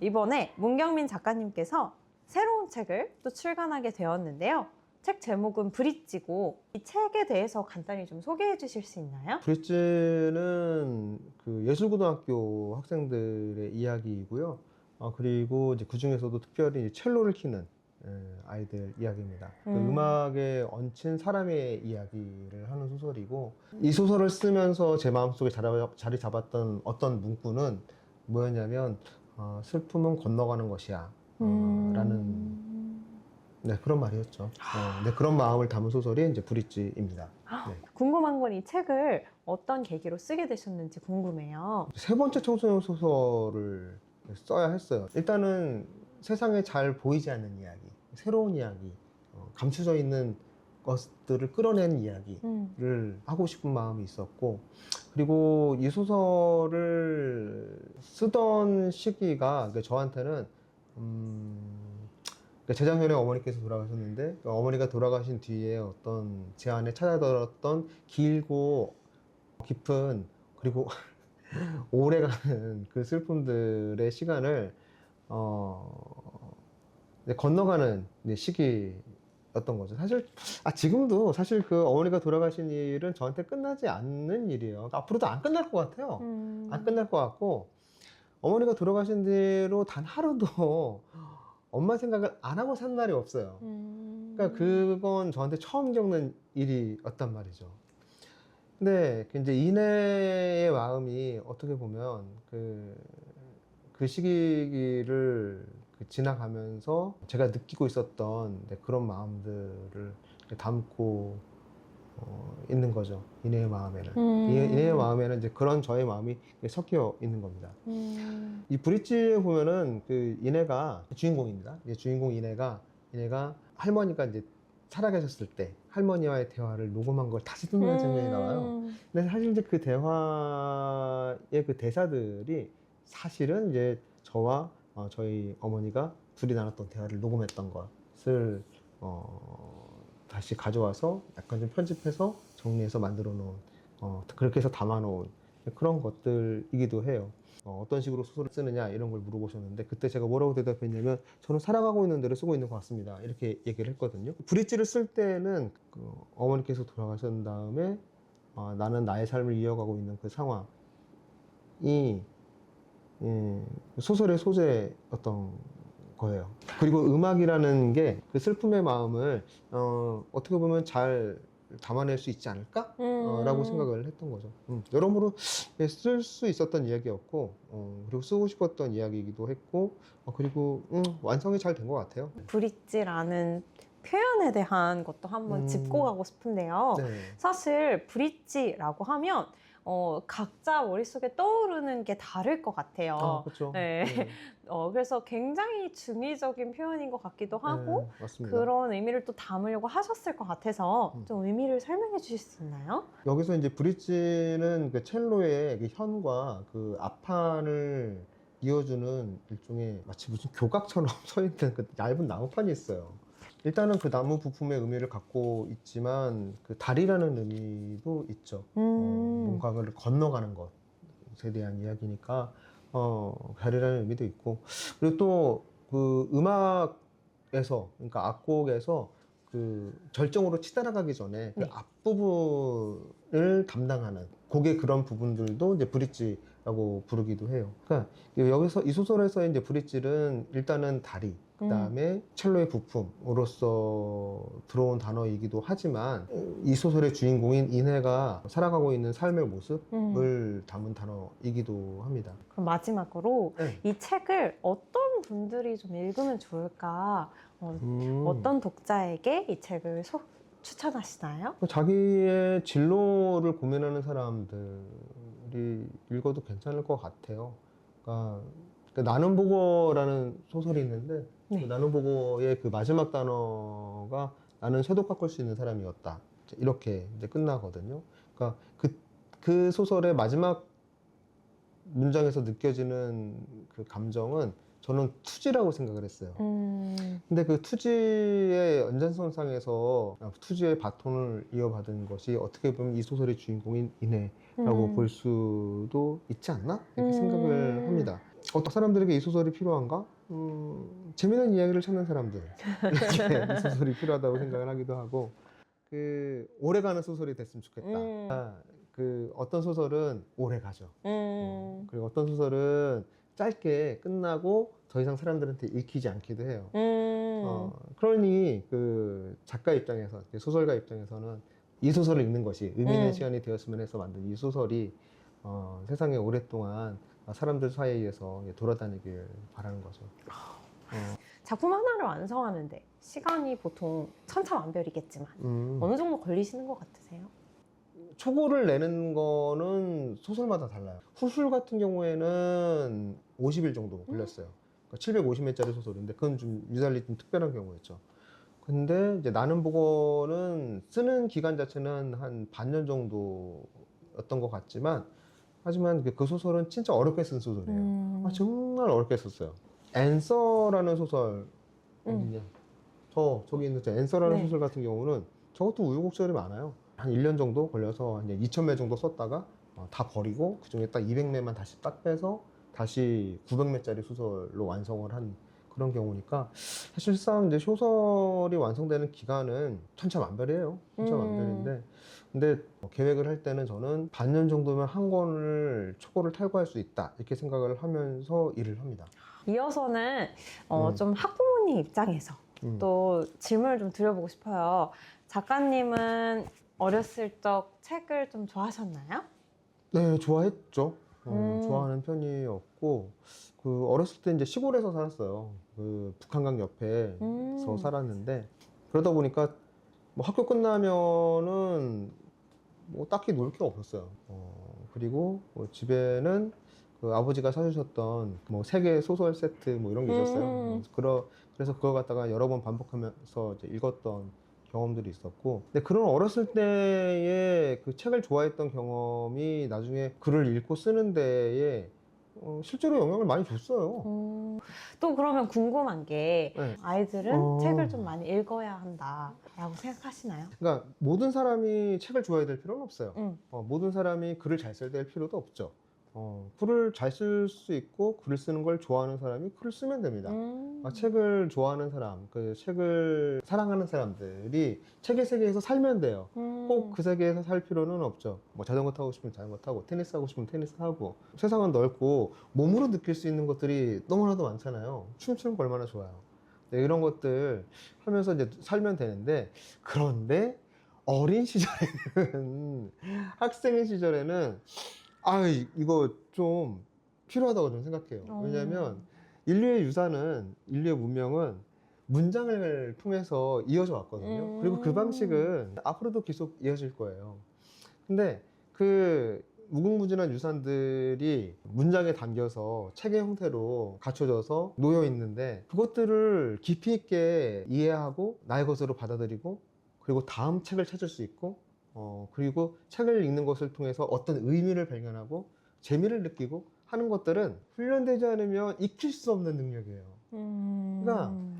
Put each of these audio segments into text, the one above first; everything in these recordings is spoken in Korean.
이번에 문경민 작가님께서 새로운 책을 또 출간하게 되었는데요. 책 제목은 브릿지고 이 책에 대해서 간단히 좀 소개해 주실 수 있나요? 브릿지는 그 예술고등학교 학생들의 이야기이고요. 어, 그리고 이제 그 중에서도 특별히 첼로를 키는 예, 아이들 이야기입니다. 그 음. 음악에 얹힌 사람의 이야기를 하는 소설이고 이 소설을 쓰면서 제 마음속에 자리 잡았던 어떤 문구는 뭐였냐면 어, 슬픔은 건너가는 것이야 어, 라는 네, 그런 말이었죠. 어, 네, 그런 마음을 담은 소설이 이제 브릿지입니다. 네. 궁금한 건 이 책을 어떤 계기로 쓰게 되셨는지 궁금해요. 세 번째 청소년 소설을 써야 했어요. 일단은 세상에 잘 보이지 않는 이야기, 새로운 이야기, 어, 감추져 있는 것들을 끌어내는 이야기를 음. 하고 싶은 마음이 있었고, 그리고 이 소설을 쓰던 시기가 그 저한테는 음, 그 재작년에 어머니께서 돌아가셨는데 그 어머니가 돌아가신 뒤에 어떤 제 안에 찾아들었던 길고 깊은 그리고 오래가는 그 슬픔들의 시간을 어, 이제 건너가는 시기 였던 거죠. 사실 아 지금도 사실 그 어머니가 돌아가신 일은 저한테 끝나지 않는 일이에요. 그러니까 앞으로도 안 끝날 것 같아요. 음. 안 끝날 것 같고 어머니가 돌아가신 뒤로 단 하루도 엄마 생각을 안 하고 산 날이 없어요. 음. 그러니까 그건 저한테 처음 겪는 일이었단 말이죠. 근데 그 이제 이내의 마음이 어떻게 보면 그, 그 시기를 그 지나가면서 제가 느끼고 있었던 네, 그런 마음들을 담고 어, 있는 거죠. 이내의 마음에는. 음. 이- 이내의 마음에는 이제 그런 저의 마음이 섞여 있는 겁니다. 음. 이 브릿지에 보면은 그 이내가 주인공입니다. 주인공 이내가 이내가 할머니가 이제 살아계셨을 때 할머니와의 대화를 녹음한 걸 다시 듣는 장면이 나와요. 음. 근데 사실 이제 그 대화의 그 대사들이 사실은 이제 저와 어, 저희 어머니가 둘이 나눴던 대화를 녹음했던 것을 어, 다시 가져와서 약간 좀 편집해서 정리해서 만들어 놓은 어, 그렇게 해서 담아 놓은 그런 것들이기도 해요. 어, 떤 식으로 소설을 쓰느냐 이런 걸 물어보셨는데 그때 제가 뭐라고 대답했냐면 저는 살아가고 있는 대로 쓰고 있는 것 같습니다. 이렇게 얘기를 했거든요. 브릿지를 쓸 때는 그 어머니께서 돌아가신 다음에 어, 나는 나의 삶을 이어가고 있는 그 상황이 예, 소설의 소재였던 거예요. 그리고 음악이라는 게 그 슬픔의 마음을 어, 어떻게 보면 잘 담아낼 수 있지 않을까? 어, 라고 생각을 했던 거죠. 음, 여러모로 쓸 수 있었던 이야기였고, 어, 그리고 쓰고 싶었던 이야기이기도 했고, 어, 그리고 음, 완성이 잘 된 것 같아요. 브릿지라는 표현에 대한 것도 한번 음. 짚고 가고 싶은데요. 네. 사실 브릿지라고 하면 어, 각자 머릿속에 떠오르는 게 다를 것 같아요. 아, 그렇죠. 네. 어, 그래서 굉장히 중의적인 표현인 것 같기도 하고 네. 그런 의미를 또 담으려고 하셨을 것 같아서 음. 좀 의미를 설명해 주실 수 있나요? 여기서 이제 브릿지는 그 첼로의 그 현과 그 앞판을 이어주는 일종의 마치 무슨 교각처럼 서 있는 그 얇은 나무판이 있어요. 일단은 그 나무 부품의 의미를 갖고 있지만 그 다리라는 의미도 있죠. 어, 음. 뭔가를 건너가는 것에 대한 이야기니까 어, 다리라는 의미도 있고 그리고 또 그 음악에서 그러니까 악곡에서 그 절정으로 치달아가기 전에 그 네. 앞부분을 담당하는 곡의 그런 부분들도 이제 브릿지라고 부르기도 해요. 그러니까 여기서 이 소설에서 이제 브릿지는 일단은 다리, 그 다음에 첼로의 부품으로서 들어온 단어이기도 하지만 이 소설의 주인공인 인해가 살아가고 있는 삶의 모습을 음. 담은 단어이기도 합니다. 그럼 마지막으로 네. 이 책을 어떤 분들이 좀 읽으면 좋을까? 어, 음. 어떤 독자에게 이 책을 소- 추천하시나요? 자기의 진로를 고민하는 사람들이 읽어도 괜찮을 것 같아요. 그러니까, 그 나는 보고라는 소설이 있는데 네. 그 나는 보고의 그 마지막 단어가 나는 쇠도 깎을 수 있는 사람이었다. 이렇게 이제 끝나거든요. 그러니까 그, 그 소설의 마지막 문장에서 느껴지는 그 감정은 저는 투지라고 생각을 했어요. 음, 근데 그 투지의 연장선상에서 투지의 바톤을 이어받은 것이 어떻게 보면 이 소설의 주인공인 이내라고 음. 볼 수도 있지 않나? 이렇게 음. 생각을 합니다. 어떤 사람들에게 이 소설이 필요한가? 음, 재미있는 이야기를 찾는 사람들 이 소설이 필요하다고 생각을 하기도 하고 그 오래가는 소설이 됐으면 좋겠다. 음. 아, 그 어떤 소설은 오래 가죠. 음. 그리고 어떤 소설은 짧게 끝나고 더 이상 사람들한테 읽히지 않기도 해요. 음. 어, 그러니 그 작가 입장에서 소설가 입장에서는 이 소설을 읽는 것이 의미 있는 음. 시간이 되었으면 해서 만든 이 소설이 어, 세상에 오랫동안 사람들 사이에서 돌아다니길 바라는 거죠. 어, 작품 하나를 완성하는데 시간이 보통 천차만별이겠지만 음. 어느 정도 걸리시는 것 같으세요? 초고를 내는 거는 소설마다 달라요. 후술 같은 경우에는 50일 정도 걸렸어요. 그러니까 750회짜리 소설인데 그건 좀 유달리 좀 특별한 경우였죠. 근데 이제 나는 보고는 쓰는 기간 자체는 한 반년 정도였던 것 같지만 하지만 그- 그 소설은 진짜 어렵게 쓴 소설이에요. 음. 아, 정말 어렵게 썼어요. 앤서라는 소설 음. 어디냐? 저 저기 있는 저 앤서라는 네. 소설 같은 경우는 저것도 우유곡절이 많아요. 한 1년 정도 걸려서 이제 2,000매 정도 썼다가 어, 다 버리고 그 중에 딱 200매만 다시 딱 빼서 다시 900매짜리 소설로 완성을 한 그런 경우니까 사실상 이제 소설이 완성되는 기간은 천차만별이에요. 천차만별인데 근데 뭐 계획을 할 때는 저는 반년 정도면 한 권을 초고를 탈구할 수 있다 이렇게 생각을 하면서 일을 합니다. 이어서는 어, 음. 좀 학부모님 입장에서 음. 또 질문을 좀 드려보고 싶어요. 작가님은 어렸을 적 책을 좀 좋아하셨나요? 네, 좋아했죠. 어, 음. 좋아하는 편이었고, 그 어렸을 때 이제 시골에서 살았어요. 그 북한강 옆에서 음. 살았는데 그러다 보니까 뭐 학교 끝나면은 뭐 딱히 놀 게 없었어요. 어, 그리고 뭐 집에는 그 아버지가 사주셨던 뭐 세계 소설 세트 뭐 이런 게 있었어요. 음. 그러, 그래서 그거 갖다가 여러 번 반복하면서 이제 읽었던 경험들이 있었고, 근데 그런 어렸을 때의 그 책을 좋아했던 경험이 나중에 글을 읽고 쓰는 데에 어, 실제로 영향을 많이 줬어요. 음, 또 그러면 궁금한 게 네. 아이들은 어. 책을 좀 많이 읽어야 한다라고 생각하시나요? 그러니까 모든 사람이 책을 좋아해야 될 필요는 없어요. 음. 어, 모든 사람이 글을 잘 써야 될 필요도 없죠. 어, 글을 잘 쓸 수 있고 글을 쓰는 걸 좋아하는 사람이 글을 쓰면 됩니다. 음. 아, 책을 좋아하는 사람, 그 책을 사랑하는 사람들이 책의 세계에서 살면 돼요. 음. 꼭 그 세계에서 살 필요는 없죠. 뭐 자전거 타고 싶으면 자전거 타고, 테니스 하고 싶으면 테니스 하고. 세상은 넓고 몸으로 느낄 수 있는 것들이 너무나도 많잖아요. 춤추는 거 얼마나 좋아요. 네, 이런 것들 하면서 이제 살면 되는데 그런데 어린 시절에는 학생의 시절에는 아 이거 좀 필요하다고 저는 생각해요. 어. 왜냐하면 인류의 유산은 인류의 문명은 문장을 통해서 이어져 왔거든요. 음. 그리고 그 방식은 앞으로도 계속 이어질 거예요. 근데 그 무궁무진한 유산들이 문장에 담겨서 책의 형태로 갖춰져서 놓여 있는데 그것들을 깊이 있게 이해하고 나의 것으로 받아들이고 그리고 다음 책을 찾을 수 있고 어, 그리고 책을 읽는 것을 통해서 어떤 의미를 발견하고 재미를 느끼고 하는 것들은 훈련되지 않으면 익힐 수 없는 능력이에요. 음. 그러니까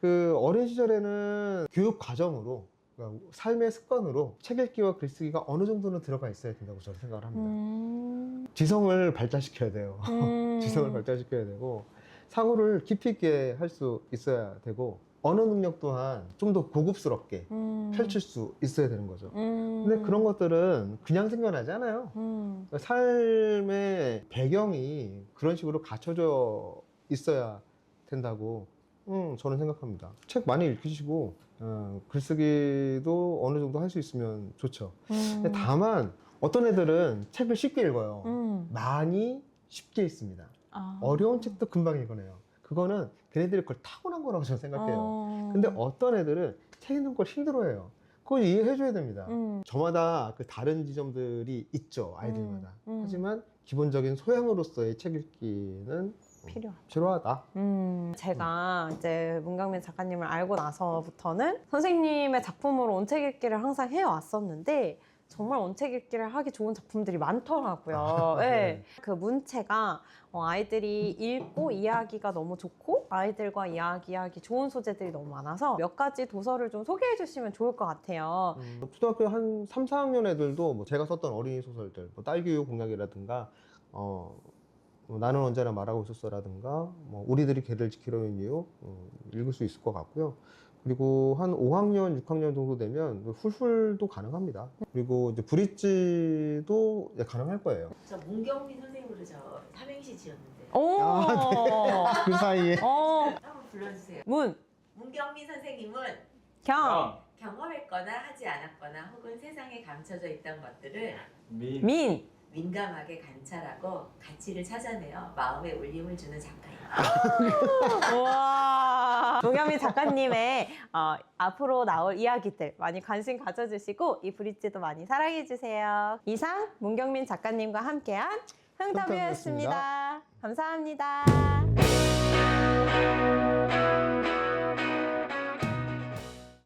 그 어린 시절에는 교육 과정으로 그러니까 삶의 습관으로 책 읽기와 글쓰기가 어느 정도는 들어가 있어야 된다고 저는 생각을 합니다. 음. 지성을 발달시켜야 돼요. 음. 지성을 발달시켜야 되고 사고를 깊이 있게 할 수 있어야 되고 언어 능력 또한 좀 더 고급스럽게 음. 펼칠 수 있어야 되는 거죠. 음. 근데 그런 것들은 그냥 생겨나지 않아요. 음. 그러니까 삶의 배경이 그런 식으로 갖춰져 있어야 된다고 음, 저는 생각합니다. 책 많이 읽으시고 어, 글쓰기도 어느 정도 할 수 있으면 좋죠. 음. 다만 어떤 애들은 책을 쉽게 읽어요. 음. 많이 쉽게 읽습니다. 아. 어려운 책도 금방 읽어내요. 그거는 걔네들이 그걸 타고난 거라고 저는 생각해요. 어. 근데 어떤 애들은 책 읽는 걸 힘들어해요. 그걸 이해해줘야 됩니다. 음. 저마다 그 다른 지점들이 있죠 아이들마다 음, 음. 하지만 기본적인 소양으로서의 책 읽기는 필요. 필요하다 음, 제가 이제 문강민 작가님을 알고 나서부터는 선생님의 작품으로 온책 읽기를 항상 해왔었는데 정말 온책 읽기를 하기 좋은 작품들이 많더라고요. 아, 네. 네. 그 문체가 어, 아이들이 읽고 이해하기가 너무 좋고 아이들과 이야기하기 좋은 소재들이 너무 많아서 몇 가지 도서를 좀 소개해 주시면 좋을 것 같아요. 음, 초등학교 한 3, 4학년 애들도 뭐 제가 썼던 어린이 소설들 뭐 딸기우유 공략이라든가 어, 어, 나는 언제나 말하고 있었어라든가 뭐 우리들이 개를 지키려는 이유 어, 읽을 수 있을 것 같고요. 그리고 한 5학년, 6학년 정도 되면 훌훌도 가능합니다. 그리고 이제 브릿지도 이제 가능할 거예요. 저 문경민 선생님으로 저 삼행시 지었는데 오. 아, 그 사이에 어. 한번 불러주세요. 문. 문경민 선생님은 경. 경험했거나 하지 않았거나 혹은 세상에 감춰져 있던 것들을 민, 민. 민감하게 관찰하고 가치를 찾아내어 마음에 울림을 주는 작가예요. 우와. 동현미 작가님의 어, 앞으로 나올 이야기들 많이 관심 가져주시고 이 브릿지도 많이 사랑해주세요. 이상 문경민 작가님과 함께한 흥터뷰였습니다. 감사합니다.